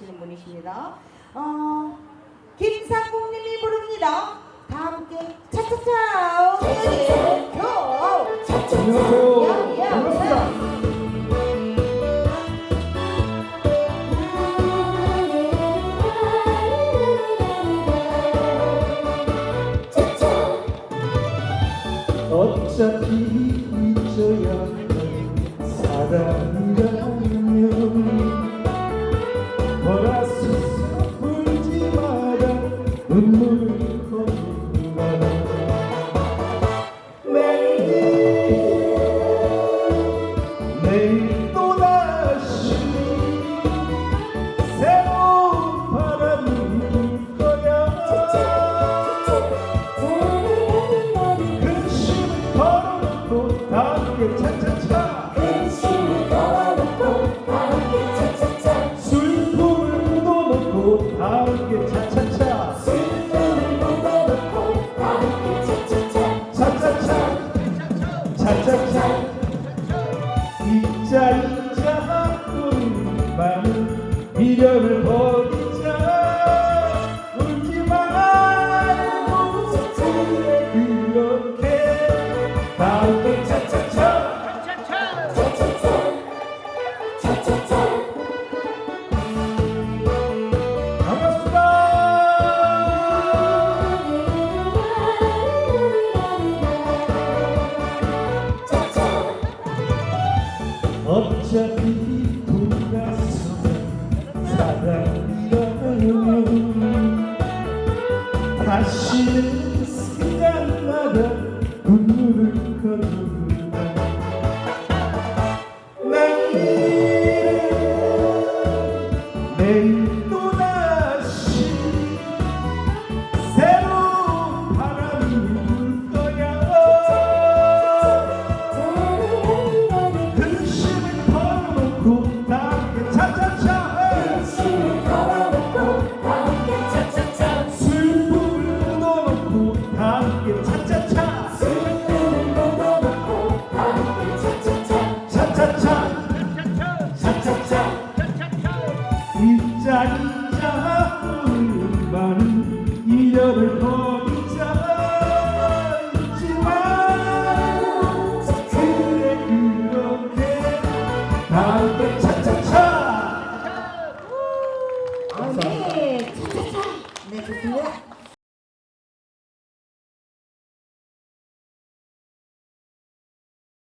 하시는 분이십니다. 어, 김상국님이 부릅니다. 다 함께 차차차. 어차피 잊어야 할 사랑 보라 차차차 잊자 잊자 우리 많은 미련을 버리 어차피 우리가 사랑이라면 다시는 시간마다 눈물을 거둔다. 내일은